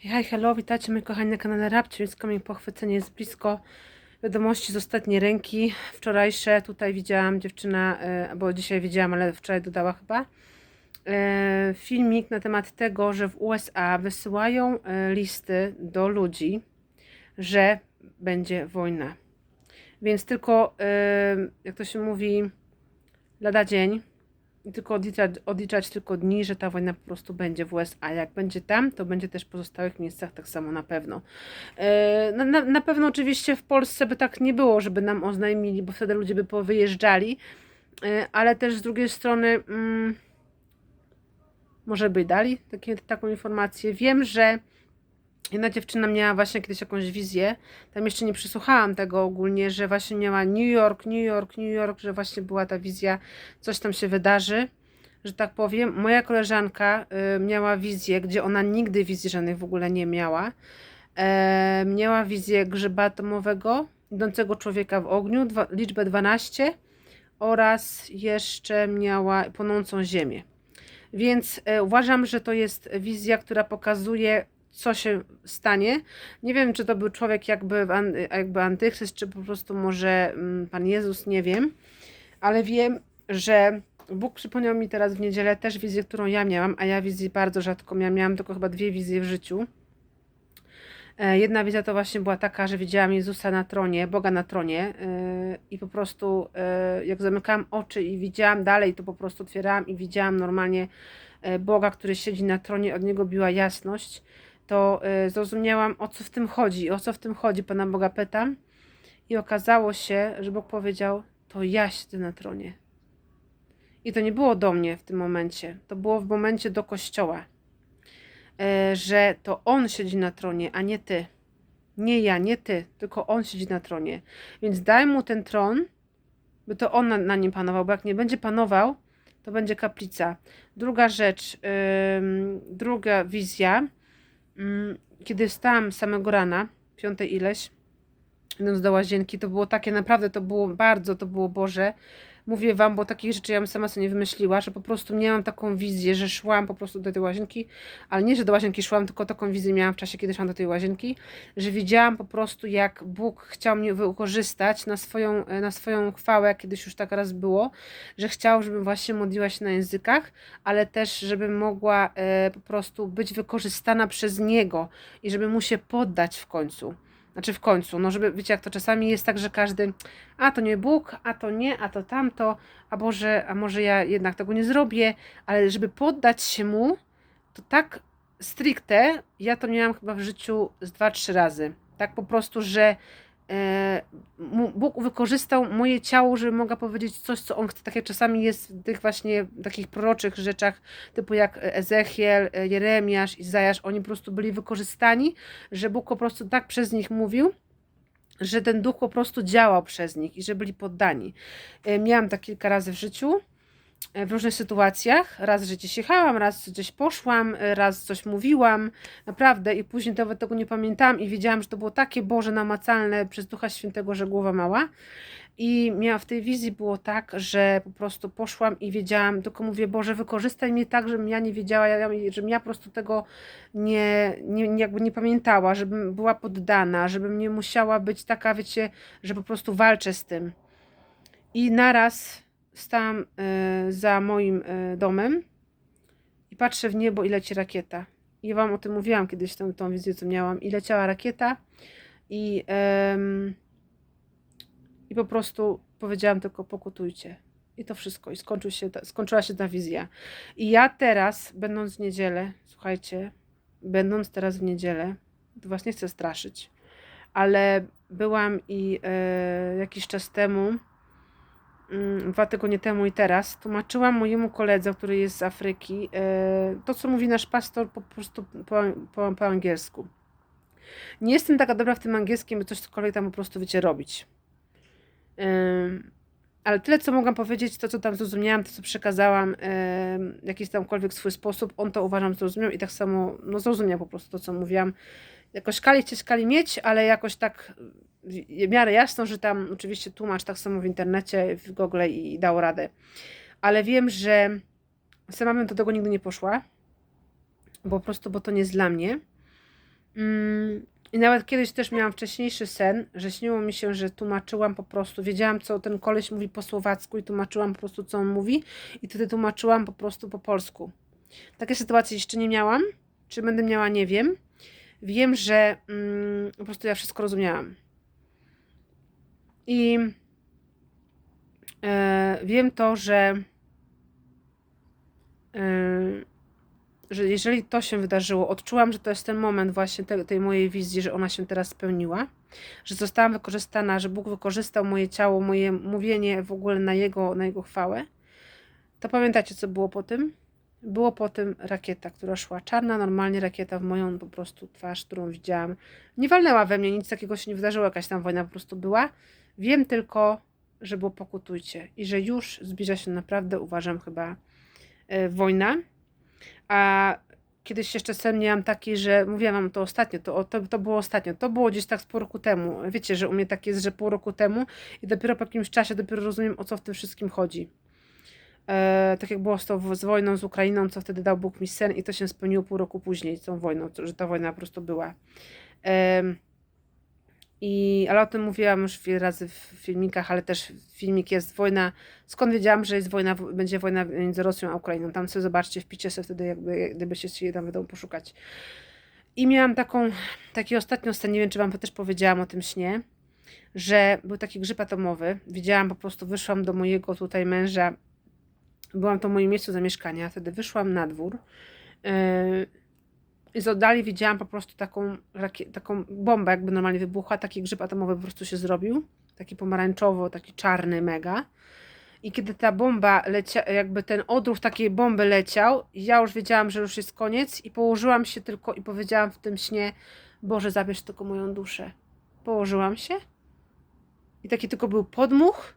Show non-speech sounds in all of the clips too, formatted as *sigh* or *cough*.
Hej, hello, witajcie moi kochani na kanale Rabci, więc coming pochwycenie jest blisko. Wiadomości z ostatniej ręki, wczorajsze, tutaj widziałam dziewczyna, e, bo dzisiaj widziałam, ale wczoraj dodała chyba, e, filmik na temat tego, że w USA wysyłają e, listy do ludzi, że będzie wojna. Więc tylko, jak to się mówi, lada dzień, tylko odliczać, odliczać tylko dni, że ta wojna po prostu będzie w USA. Jak będzie tam, to będzie też w pozostałych miejscach tak samo na pewno. E, Na, na, na pewno oczywiście w Polsce by tak nie było, żeby nam oznajmili, bo wtedy ludzie by powyjeżdżali, E, ale też z drugiej strony mm, może by dali takie, taką informację. Wiem, że Jedna dziewczyna miała właśnie kiedyś jakąś wizję, tam jeszcze nie przysłuchałam tego ogólnie, że właśnie miała New York, New York, New York, że właśnie była ta wizja, coś tam się wydarzy, że tak powiem. Moja koleżanka y, miała wizję, gdzie ona nigdy wizji żadnych w ogóle nie miała. E, miała wizję grzyba atomowego, idącego człowieka w ogniu, dwa, liczbę 12 oraz jeszcze miała płonącą ziemię. Więc e, uważam, że to jest wizja, która pokazuje co się stanie. Nie wiem, czy to był człowiek jakby, jakby antychryst, czy po prostu może mm, Pan Jezus, nie wiem. Ale wiem, że Bóg przypomniał mi teraz w niedzielę też wizję, którą ja miałam, a ja wizji bardzo rzadko miałam. Miałam tylko chyba dwie wizje w życiu. E, Jedna wizja to właśnie była taka, że widziałam Jezusa na tronie, Boga na tronie e, i po prostu e, jak zamykałam oczy i widziałam dalej, to po prostu otwierałam i widziałam normalnie Boga, który siedzi na tronie, od Niego biła jasność, to e, zrozumiałam o co w tym chodzi, o co w tym chodzi, Pana Boga pytam i okazało się, że Bóg powiedział, to ja siedzę na tronie. I to nie było do mnie w tym momencie, to było w momencie do Kościoła e, że to on siedzi na tronie, a nie ty. Nie ja, nie ty, tylko on siedzi na tronie. Więc daj mu ten tron, by to on na, na nim panował, bo jak nie będzie panował, to będzie kaplica. Druga rzecz, ym, druga wizja, kiedy wstałam samego rana, piątej ileś, idąc do łazienki, to było takie, naprawdę to było bardzo, to było Boże. Mówię wam, bo takich rzeczy ja bym sama sobie nie wymyśliła, że po prostu miałam taką wizję, że szłam po prostu do tej łazienki, ale nie, że do łazienki szłam, tylko taką wizję miałam w czasie, kiedy szłam do tej łazienki, że widziałam po prostu, jak Bóg chciał mnie wykorzystać na swoją, na swoją chwałę, kiedyś już tak raz było, że chciał, żebym właśnie modliła się na językach, ale też, żebym mogła e, po prostu być wykorzystana przez Niego i żeby Mu się poddać w końcu. Znaczy w końcu, no żeby, wiecie, jak to czasami jest tak, że każdy, a to nie Bóg, a to nie, a to tamto, a może, a może ja jednak tego nie zrobię, ale żeby poddać się Mu, to tak stricte, ja to miałam chyba w życiu z dwa, trzy razy. Tak po prostu, że Bóg wykorzystał moje ciało, żeby mogła powiedzieć coś, co On chce. Takie czasami jest w tych właśnie takich proroczych rzeczach, typu jak Ezechiel, e, Jeremiasz, Izajasz, oni po prostu byli wykorzystani, że Bóg po prostu tak przez nich mówił, że ten duch po prostu działał przez nich i że byli poddani. E, Miałam tak kilka razy w życiu, e, w różnych sytuacjach. Raz, że gdzieś jechałam, raz gdzieś poszłam, e, raz coś mówiłam, naprawdę, i później nawet tego nie pamiętałam i wiedziałam, że to było takie Boże namacalne przez Ducha Świętego, że głowa mała. I miała w tej wizji było tak, że po prostu poszłam i wiedziałam, tylko mówię, Boże, wykorzystaj mnie tak, żebym ja nie wiedziała, żebym ja po prostu tego nie, nie- jakby nie pamiętała, żebym była poddana, żebym nie musiała być taka, wiecie, że po prostu walczę z tym. I naraz stałam e, za moim e, domem i patrzę w niebo i leci rakieta. I ja wam o tym mówiłam kiedyś, tą, tą wizję, co miałam. I leciała rakieta i, em, i po prostu powiedziałam tylko pokutujcie. I to wszystko. I skończył się ta, skończyła się ta wizja. I ja teraz, będąc w niedzielę, słuchajcie, będąc teraz w niedzielę, to was nie chcę straszyć, ale byłam i e, jakiś czas temu, dwa tygodnie temu i teraz, tłumaczyłam mojemu koledze, który jest z Afryki, e, to co mówi nasz pastor po prostu po, po, po angielsku. Nie jestem taka dobra w tym angielskim, by coś cokolwiek tam po prostu wiecie robić. Ym, ale tyle, co mogłam powiedzieć, to co tam zrozumiałam, to co przekazałam em, w jakiś tamkolwiek swój sposób, on to uważam zrozumiał i tak samo, no zrozumiał po prostu to, co mówiłam. Jakoś szkali chcieć szkali mieć, ale jakoś tak w miarę jasno, że tam oczywiście tłumacz tak samo w internecie, w Google i dał radę. Ale wiem, że sama bym do tego nigdy nie poszła, bo po prostu, bo to nie jest dla mnie. Mm, I nawet kiedyś też miałam wcześniejszy sen, że śniło mi się, że tłumaczyłam po prostu, wiedziałam co ten koleś mówi po słowacku i tłumaczyłam po prostu co on mówi i wtedy tłumaczyłam po prostu po polsku. Takie sytuacje jeszcze nie miałam. Czy będę miała, nie wiem. Wiem, że mm, po prostu ja wszystko rozumiałam. I e, wiem to, że e, że jeżeli to się wydarzyło, odczułam, że to jest ten moment właśnie te, tej mojej wizji, że ona się teraz spełniła, że zostałam wykorzystana, że Bóg wykorzystał moje ciało, moje mówienie w ogóle na Jego, na jego chwałę, to pamiętacie, co było po tym? Było po tym rakieta, która szła. Czarna, normalnie rakieta w moją po prostu twarz, którą widziałam. Nie walnęła we mnie, nic takiego się nie wydarzyło, jakaś tam wojna po prostu była. Wiem tylko, że było pokutujcie i że już zbliża się naprawdę, uważam, chyba e, wojna. A kiedyś jeszcze sen miałam taki, że mówiłam wam to ostatnio, to, to, to było ostatnio, to było gdzieś tak z pół roku temu. Wiecie, że u mnie tak jest, że pół roku temu i dopiero po jakimś czasie dopiero rozumiem, o co w tym wszystkim chodzi. E, tak jak było z, to, z wojną z Ukrainą, co wtedy dał Bóg mi sen i to się spełniło pół roku później z tą wojną, że ta wojna po prostu była. I, ale o tym mówiłam już wiele razy w filmikach, ale też filmik jest wojna. Skąd wiedziałam, że jest wojna, będzie wojna między Rosją a Ukrainą? Tam sobie zobaczcie, wpicie sobie wtedy, jakby, gdybyście się tam będą poszukać. I miałam taką, taki ostatnią scenę, nie wiem, czy wam też powiedziałam o tym śnie, że był taki grzyb atomowy. Widziałam po prostu, wyszłam do mojego tutaj męża, byłam to w moim miejscu zamieszkania, wtedy wyszłam na dwór. Yy, i z oddali widziałam po prostu taką, taką bombę, jakby normalnie wybuchła, taki grzyb atomowy po prostu się zrobił, taki pomarańczowo, taki czarny mega. I kiedy ta bomba lecia, jakby ten odruch takiej bomby leciał, ja już wiedziałam, że już jest koniec i położyłam się tylko i powiedziałam w tym śnie, Boże, zabierz tylko moją duszę. Położyłam się i taki tylko był podmuch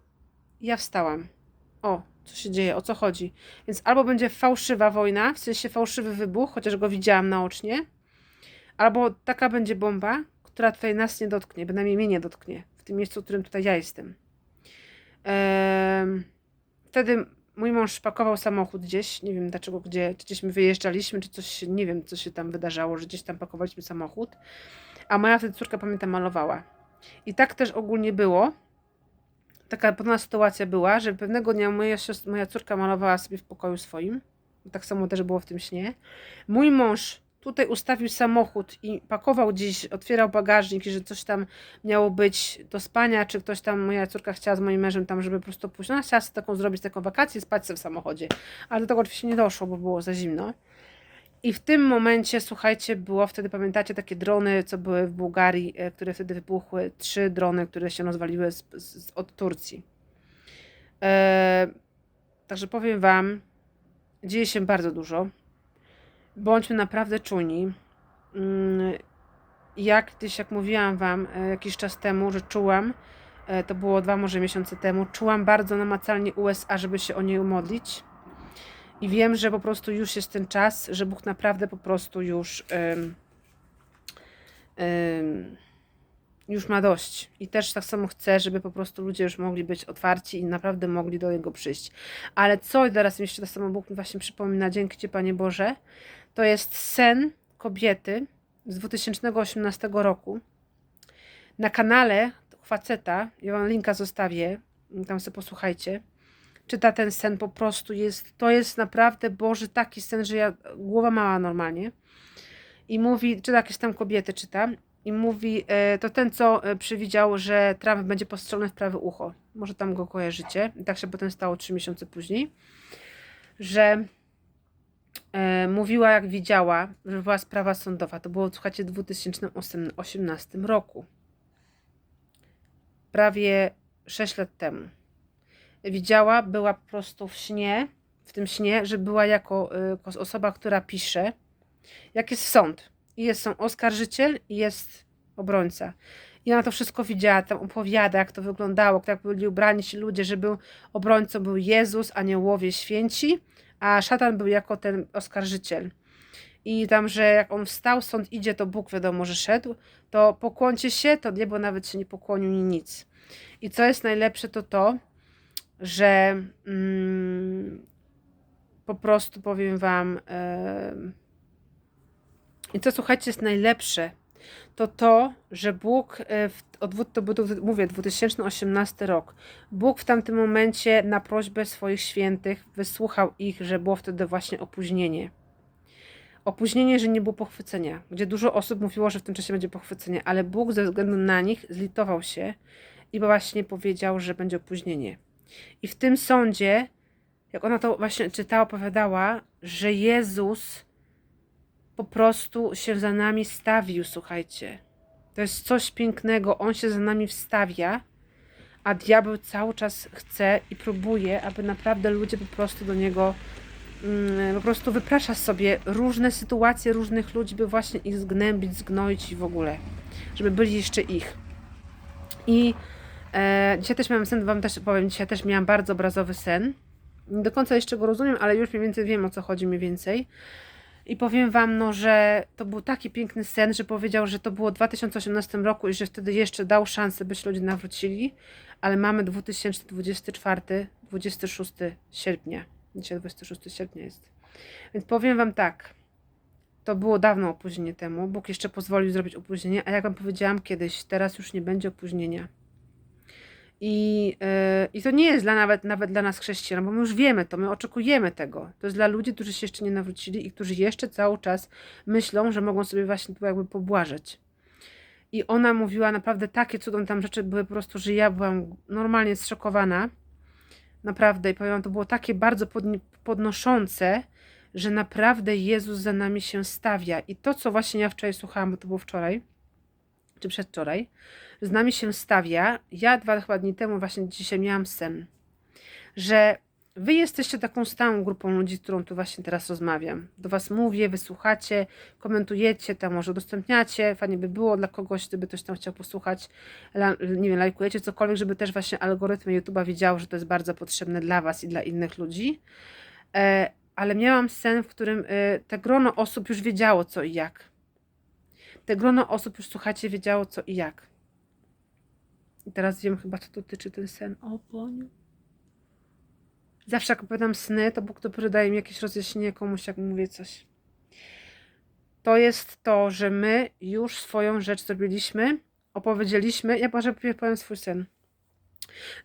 i ja wstałam. O, co się dzieje, o co chodzi. Więc albo będzie fałszywa wojna, w sensie fałszywy wybuch, chociaż go widziałam naocznie, albo taka będzie bomba, która tutaj nas nie dotknie, bynajmniej mnie nie dotknie, w tym miejscu, w którym tutaj ja jestem. Eee, wtedy mój mąż pakował samochód gdzieś, nie wiem dlaczego, gdzie, czy gdzieś my wyjeżdżaliśmy, czy coś, nie wiem, co się tam wydarzało, że gdzieś tam pakowaliśmy samochód, a moja wtedy córka, pamiętam, malowała. I tak też ogólnie było, taka podobna sytuacja była, że pewnego dnia moja, siostra, moja córka malowała sobie w pokoju swoim. Tak samo też było w tym śnie. Mój mąż tutaj ustawił samochód i pakował gdzieś, otwierał bagażnik, i że coś tam miało być do spania, czy ktoś tam, moja córka chciała z moim mężem tam, żeby po prostu pójść. Ona chciała sobie taką zrobić, taką wakację, spać sobie w samochodzie. Ale do tego oczywiście nie doszło, bo było za zimno. I w tym momencie, słuchajcie, było wtedy, pamiętacie, takie drony, co były w Bułgarii, e, które wtedy wybuchły. Trzy drony, które się rozwaliły z, z, od Turcji. E, także powiem Wam, dzieje się bardzo dużo. Bądźmy naprawdę czujni. Mm, jak gdyś, jak mówiłam Wam e, jakiś czas temu, że czułam, e, to było dwa może miesiące temu, czułam bardzo namacalnie USA, żeby się o niej umodlić i wiem, że po prostu już jest ten czas, że Bóg naprawdę po prostu już, już ma dość. I też tak samo chcę, żeby po prostu ludzie już mogli być otwarci i naprawdę mogli do Niego przyjść. Ale co teraz jeszcze tak samo Bóg mi właśnie przypomina, dzięki Ci Panie Boże, to jest sen kobiety z 2018 roku. Na kanale faceta, ja Wam linka zostawię, tam sobie posłuchajcie czyta ten sen po prostu jest, to jest naprawdę Boży taki sen, że ja, głowa mała normalnie. I mówi, czyta jakieś tam kobiety czyta i mówi, e, to ten, co e, przewidział, że Trump będzie postrzelony w prawe ucho. Może tam go kojarzycie. Tak się potem stało trzy miesiące później. Że e, mówiła, jak widziała, że była sprawa sądowa. To było, słuchajcie, w 2018 roku. Prawie 6 lat temu widziała, była po prostu w śnie, w tym śnie, że była jako, y, osoba, która pisze, jak jest sąd. I jest są oskarżyciel i jest obrońca. I ona to wszystko widziała, tam opowiada, jak to wyglądało, jak byli ubrani ci ludzie, że był obrońcą był Jezus, aniołowie święci, a szatan był jako ten oskarżyciel. I tam, że jak on wstał, sąd idzie, to Bóg wiadomo, że szedł, to pokłoncie się, to niebo nawet się nie pokłonił ni nic. I co jest najlepsze, to to, że mm, po prostu powiem Wam. I co słuchajcie, jest najlepsze, to to, że Bóg, e, w, od, to był, mówię, 2018 rok, Bóg w tamtym momencie na prośbę swoich świętych wysłuchał ich, że było wtedy właśnie opóźnienie. Opóźnienie, że nie było pochwycenia, gdzie dużo osób mówiło, że w tym czasie będzie pochwycenie, ale Bóg ze względu na nich zlitował się i właśnie powiedział, że będzie opóźnienie. I w tym sądzie, jak ona to właśnie czytała, opowiadała, że Jezus po prostu się za nami stawił, słuchajcie. To jest coś pięknego. On się za nami wstawia, a diabeł cały czas chce i próbuje, aby naprawdę ludzie po prostu do niego mm, po prostu wyprasza sobie różne sytuacje różnych ludzi, by właśnie ich zgnębić, zgnoić i w ogóle, żeby byli jeszcze ich. I e, dzisiaj też miałam sen, wam też powiem, dzisiaj też miałam bardzo obrazowy sen. Nie do końca jeszcze go rozumiem, ale już mniej więcej wiem o co chodzi mniej więcej. I powiem Wam, no, że to był taki piękny sen, że powiedział, że to było w 2018 roku i że wtedy jeszcze dał szansę, by się ludzie nawrócili, ale mamy 2024, 26 sierpnia. Dzisiaj 26 sierpnia jest. Więc powiem Wam tak. To było dawno opóźnienie temu. Bóg jeszcze pozwolił zrobić opóźnienie, a jak Wam powiedziałam kiedyś, teraz już nie będzie opóźnienia. I, yy, I to nie jest dla nawet, nawet dla nas chrześcijan, bo my już wiemy to, my oczekujemy tego. To jest dla ludzi, którzy się jeszcze nie nawrócili i którzy jeszcze cały czas myślą, że mogą sobie właśnie tu jakby pobłażeć. I ona mówiła naprawdę takie cudowne tam rzeczy były po prostu, że ja byłam normalnie zszokowana. Naprawdę. I powiem, to było takie bardzo podnoszące, że naprawdę Jezus za nami się stawia. I to, co właśnie ja wczoraj słuchałam, bo to było wczoraj, czy przedwczoraj, z nami się stawia. Ja dwa chyba dni temu, właśnie dzisiaj miałam sen, że Wy jesteście taką stałą grupą ludzi, z którą tu właśnie teraz rozmawiam. Do Was mówię, wysłuchacie, komentujecie, tam może udostępniacie. Fajnie by było dla kogoś, gdyby ktoś tam chciał posłuchać. Nie wiem, lajkujecie cokolwiek, żeby też właśnie algorytmy YouTube'a wiedziały, że to jest bardzo potrzebne dla Was i dla innych ludzi. E, ale miałam sen, w którym e, te grono osób już wiedziało co i jak. Te grono osób już, słuchacie, wiedziało co i jak. I teraz wiem chyba, co dotyczy ten sen. O, Boniu. Zawsze jak opowiadam sny, to Bóg dopiero daje mi jakieś rozjaśnienie komuś, jak mówię coś. To jest to, że my już swoją rzecz zrobiliśmy, opowiedzieliśmy. Ja może powiem swój sen.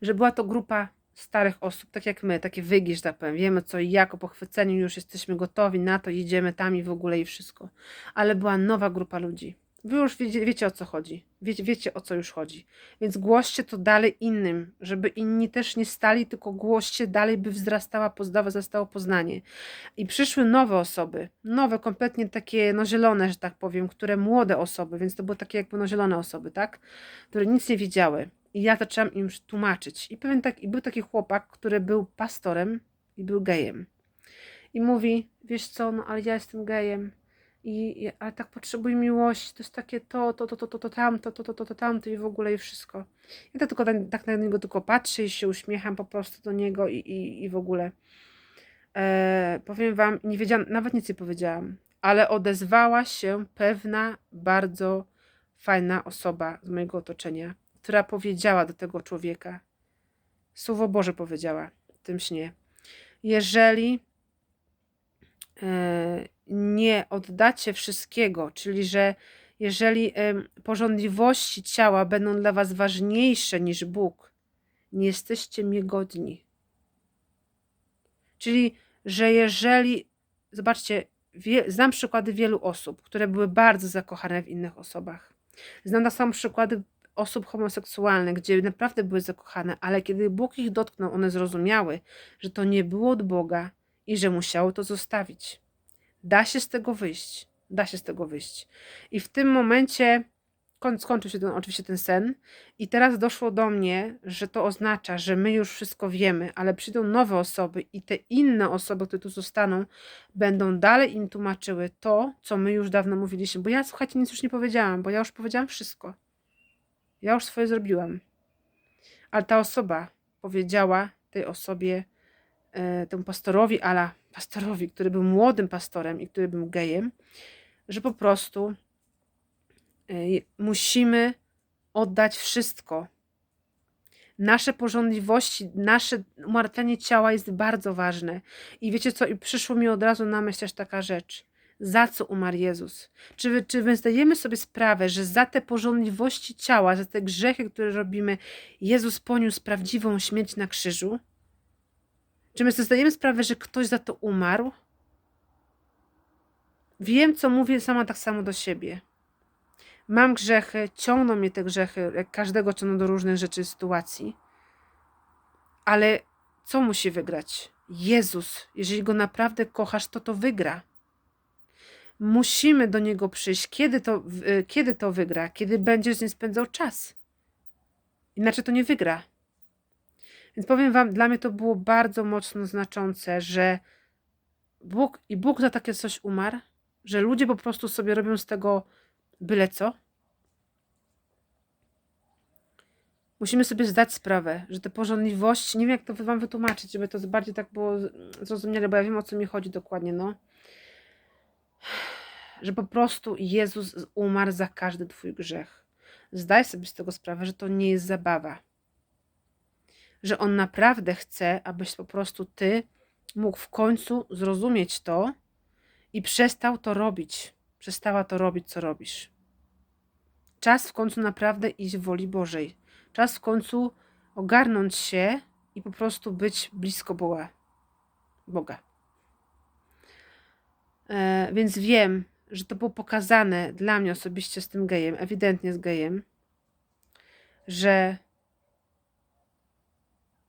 Że była to grupa starych osób, tak jak my, takie wygi, że tak powiem. Wiemy co i jak, o pochwyceniu już jesteśmy gotowi na to, idziemy tam i w ogóle i wszystko. Ale była nowa grupa ludzi Wy już wiecie, wiecie o co chodzi. Wiecie, wiecie o co już chodzi. Więc głoście to dalej innym, żeby inni też nie stali, tylko głoście dalej, by wzrastała, wzrastało poznanie. I przyszły nowe osoby, nowe, kompletnie takie no zielone, że tak powiem, które młode osoby, więc to były takie jakby no zielone osoby, tak? Które nic nie wiedziały. I ja zaczęłam im tłumaczyć. I pewien tak, i był taki chłopak, który był pastorem i był gejem. I mówi, wiesz co, no ale ja jestem gejem i, ale tak potrzebuję miłości, to jest takie to, to, to, to, to, to, tamto, to, to, to, to, tamto i w ogóle i wszystko. Ja tak tylko tak, na niego tylko patrzę i się uśmiecham po prostu do niego i, i, i w ogóle. E, powiem wam, nie wiedziałam, nawet nic nie powiedziałam, ale odezwała się pewna bardzo fajna osoba z mojego otoczenia, która powiedziała do tego człowieka, Słowo Boże powiedziała w tym śnie, jeżeli e, nie oddacie wszystkiego, czyli że jeżeli porządliwości ciała będą dla Was ważniejsze niż Bóg, nie jesteście mnie godni. Czyli, że jeżeli, zobaczcie, znam przykłady wielu osób, które były bardzo zakochane w innych osobach. Znam na sam przykłady osób homoseksualnych, gdzie naprawdę były zakochane, ale kiedy Bóg ich dotknął, one zrozumiały, że to nie było od Boga i że musiały to zostawić. Da się z tego wyjść. Da się z tego wyjść. I w tym momencie skończył się ten, oczywiście ten sen, i teraz doszło do mnie, że to oznacza, że my już wszystko wiemy, ale przyjdą nowe osoby, i te inne osoby, które tu zostaną, będą dalej im tłumaczyły to, co my już dawno mówiliśmy. Bo ja, słuchajcie, nic już nie powiedziałam, bo ja już powiedziałam wszystko. Ja już swoje zrobiłam. Ale ta osoba powiedziała tej osobie, e, temu pastorowi, ala pastorowi, który był młodym pastorem i który był gejem, że po prostu e, musimy oddać wszystko. Nasze porządliwości, nasze umartwianie ciała jest bardzo ważne. I wiecie co, i przyszło mi od razu na myśl też taka rzecz. Za co umarł Jezus? Czy, czy my zdajemy sobie sprawę, że za te porządliwości ciała, za te grzechy, które robimy, Jezus poniósł prawdziwą śmierć na krzyżu? Czy my sobie zdajemy sprawę, że ktoś za to umarł? Wiem, co mówię sama tak samo do siebie. Mam grzechy, ciągną mnie te grzechy, jak każdego ciągną do różnych rzeczy, sytuacji. Ale co musi wygrać? Jezus. Jeżeli go naprawdę kochasz, to to wygra. Musimy do niego przyjść. Kiedy to, y, kiedy to wygra? Kiedy będziesz z nim spędzał czas. Inaczej to nie wygra. Więc powiem Wam, dla mnie to było bardzo mocno znaczące, że Bóg i Bóg za takie coś umarł, że ludzie po prostu sobie robią z tego byle co. Musimy sobie zdać sprawę, że te porządliwości, nie wiem jak to Wam wytłumaczyć, żeby to bardziej tak było zrozumiale, bo ja wiem o co mi chodzi dokładnie, no. Że po prostu Jezus umarł za każdy Twój grzech. Zdaj sobie z tego sprawę, że to nie jest zabawa. Że On naprawdę chce, abyś po prostu Ty mógł w końcu zrozumieć to i przestał to robić. Przestała to robić, co robisz. Czas w końcu naprawdę iść w woli Bożej. Czas w końcu ogarnąć się i po prostu być blisko Boga. Boga. E, więc wiem, że to było pokazane dla mnie osobiście z tym gejem, ewidentnie z gejem, że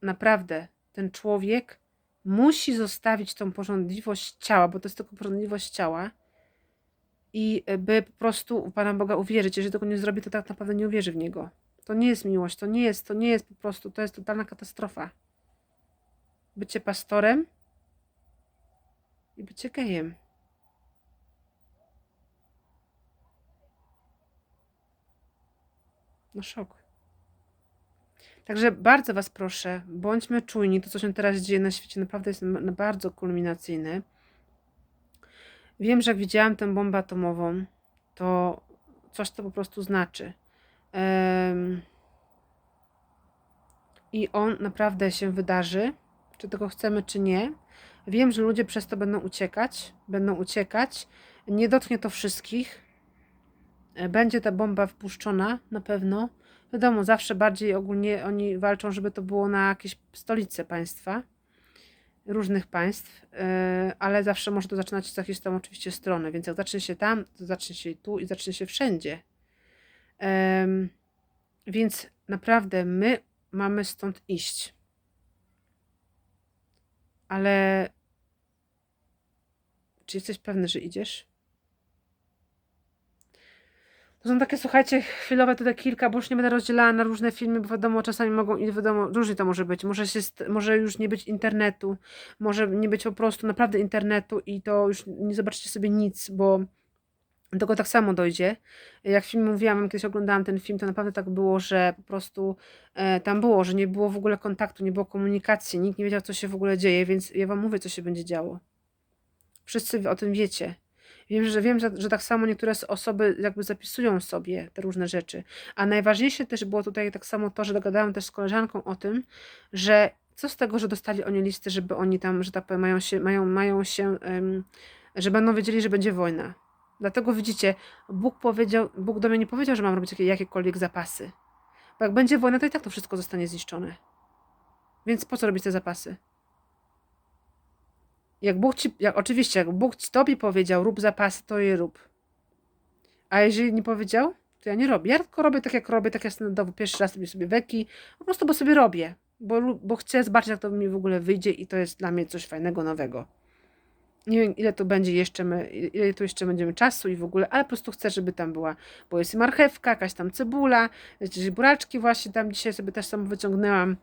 naprawdę ten człowiek musi zostawić tą porządliwość ciała, bo to jest tylko porządliwość ciała i by po prostu u Pana Boga uwierzyć. Jeżeli tego nie zrobi, to tak naprawdę nie uwierzy w Niego. To nie jest miłość, to nie jest, to nie jest po prostu, to jest totalna katastrofa. Bycie pastorem i bycie gejem. No szok. Także bardzo Was proszę, bądźmy czujni. To, co się teraz dzieje na świecie, naprawdę jest bardzo kulminacyjne. Wiem, że jak widziałam tę bombę atomową, to coś to po prostu znaczy. Em, I on naprawdę się wydarzy, czy tego chcemy, czy nie. Wiem, że ludzie przez to będą uciekać, będą uciekać. Nie dotknie to wszystkich. E, Będzie ta bomba wpuszczona na pewno. Wiadomo, zawsze bardziej ogólnie oni walczą, żeby to było na jakieś stolice państwa, różnych państw, e, ale zawsze może to zaczynać z jakiejś tam oczywiście strony, więc jak zacznie się tam, to zacznie się tu i zacznie się wszędzie. Więc naprawdę my mamy stąd iść. Ale czy jesteś pewny, że idziesz? Są takie, słuchajcie, chwilowe tutaj kilka, bo już nie będę rozdzielała na różne filmy, bo wiadomo, czasami mogą, wiadomo, różnie to może być. Może, się, może już nie być internetu, może nie być po prostu naprawdę internetu i to już nie zobaczycie sobie nic, bo do tego tak samo dojdzie. Jak film mówiłam, kiedyś oglądałam ten film, to naprawdę tak było, że po prostu e, tam było, że nie było w ogóle kontaktu, nie było komunikacji, nikt nie wiedział, co się w ogóle dzieje, więc ja wam mówię, co się będzie działo. Wszyscy o tym wiecie. Wiem, że wiem, że, że tak samo niektóre osoby jakby zapisują sobie te różne rzeczy. A najważniejsze też było tutaj tak samo to, że dogadałam też z koleżanką o tym, że co z tego, że dostali oni listy, żeby oni tam, że tak powiem, mają się, mają, mają się, em, że będą wiedzieli, że będzie wojna. Dlatego widzicie, Bóg powiedział, Bóg do mnie nie powiedział, że mam robić jakie- jakiekolwiek zapasy. Bo jak będzie wojna, to i tak to wszystko zostanie zniszczone. Więc po co robić te zapasy? Jak Bóg ci, jak, oczywiście, jak Bóg ci tobie powiedział, rób zapasy, to je rób. A jeżeli nie powiedział, to ja nie robię. Ja tylko robię tak, jak robię, tak jak standardowo. Pierwszy raz robię sobie weki, po prostu, bo sobie robię. Bo, bo chcę zobaczyć, jak to mi w ogóle wyjdzie i to jest dla mnie coś fajnego, nowego. Nie wiem, ile to będzie jeszcze, my, ile tu jeszcze będziemy czasu i w ogóle, ale po prostu chcę, żeby tam była, bo jest marchewka, jakaś tam cebula, jakieś buraczki właśnie tam dzisiaj sobie też sam wyciągnęłam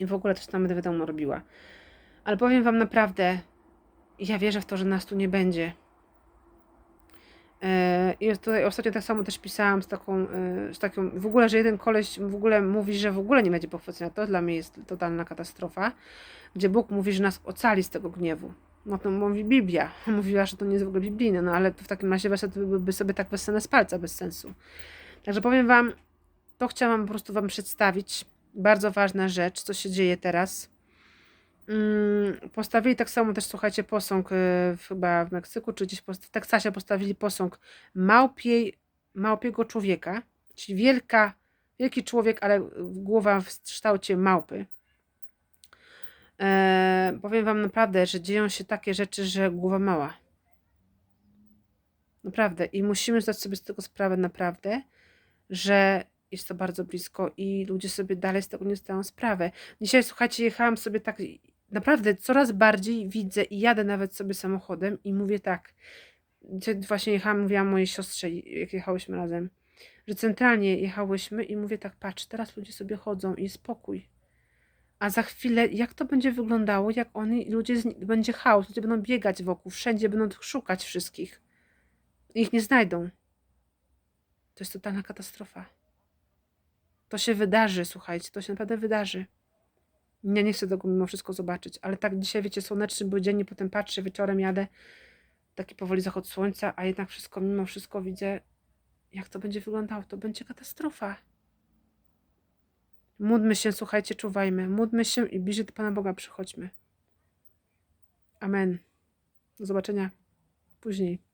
i w ogóle coś tam będę wiadomo robiła. Ale powiem Wam naprawdę, ja wierzę w to, że nas tu nie będzie. E, I tutaj ostatnio tak samo też pisałam z taką, e, z taką, w ogóle, że jeden koleś w ogóle mówi, że w ogóle nie będzie pochwycenia. To dla mnie jest totalna katastrofa, gdzie Bóg mówi, że nas ocali z tego gniewu. No to mówi Biblia. *laughs* Mówiła, że to nie jest w ogóle biblijne, no ale to w takim razie werset byłby sobie tak wessane z palca, bez sensu. Także powiem Wam, to chciałam po prostu Wam przedstawić. Bardzo ważna rzecz, co się dzieje teraz. Mm, postawili tak samo też, słuchajcie, posąg y, w, chyba w Meksyku, czy gdzieś w Teksasie postawili posąg małpiej, małpiego człowieka, czyli wielka, wielki człowiek, ale głowa w kształcie małpy. E, powiem Wam naprawdę, że dzieją się takie rzeczy, że głowa mała. Naprawdę. I musimy zdać sobie z tego sprawę naprawdę, że jest to bardzo blisko i ludzie sobie dalej z tego nie zdają sprawę. Dzisiaj, słuchajcie, jechałam sobie tak, naprawdę coraz bardziej widzę i jadę nawet sobie samochodem i mówię tak, właśnie jechałam, mówiłam mojej siostrze, jak jechałyśmy razem, że centralnie jechałyśmy i mówię tak, patrz, teraz ludzie sobie chodzą i spokój. A za chwilę, jak to będzie wyglądało, jak oni, ludzie, będzie chaos, ludzie będą biegać wokół, wszędzie będą szukać wszystkich. Ich nie znajdą. To jest totalna katastrofa. To się wydarzy, słuchajcie, to się naprawdę wydarzy. Ja nie chcę tego mimo wszystko zobaczyć, ale tak dzisiaj, wiecie, słoneczny był dzień i potem patrzę, wieczorem jadę, taki powoli zachód słońca, a jednak wszystko, mimo wszystko widzę, jak to będzie wyglądało. To będzie katastrofa. Módlmy się, słuchajcie, czuwajmy. Módlmy się i bliżej do Pana Boga przychodźmy. Amen. Do zobaczenia później.